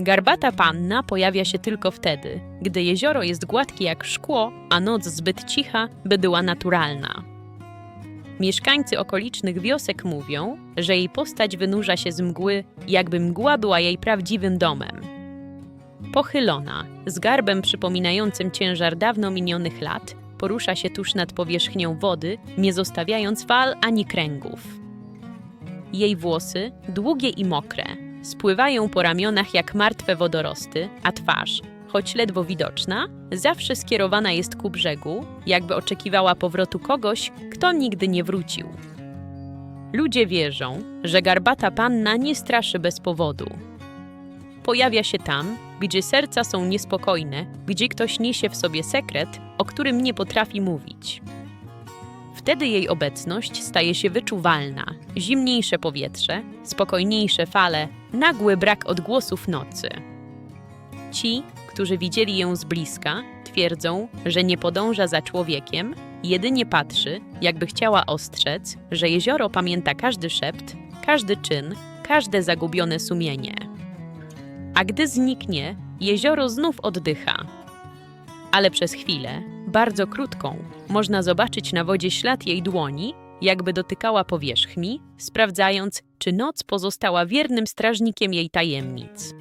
Garbata panna pojawia się tylko wtedy, gdy jezioro jest gładkie jak szkło, a noc zbyt cicha, by była naturalna. Mieszkańcy okolicznych wiosek mówią, że jej postać wynurza się z mgły, jakby mgła była jej prawdziwym domem. Pochylona, z garbem przypominającym ciężar dawno minionych lat, porusza się tuż nad powierzchnią wody, nie zostawiając fal ani kręgów. Jej włosy, długie i mokre, spływają po ramionach jak martwe wodorosty, a twarz, choć ledwo widoczna, zawsze skierowana jest ku brzegu, jakby oczekiwała powrotu kogoś, kto nigdy nie wrócił. Ludzie wierzą, że garbata panna nie straszy bez powodu. Pojawia się tam, gdzie serca są niespokojne, gdzie ktoś niesie w sobie sekret, o którym nie potrafi mówić. Wtedy jej obecność staje się wyczuwalna. Zimniejsze powietrze, spokojniejsze fale, nagły brak odgłosów nocy. Ci, którzy widzieli ją z bliska, twierdzą, że nie podąża za człowiekiem, jedynie patrzy, jakby chciała ostrzec, że jezioro pamięta każdy szept, każdy czyn, każde zagubione sumienie. A gdy zniknie, jezioro znów oddycha. Ale przez chwilę, bardzo krótką, można zobaczyć na wodzie ślad jej dłoni, jakby dotykała powierzchni, sprawdzając, czy noc pozostała wiernym strażnikiem jej tajemnic.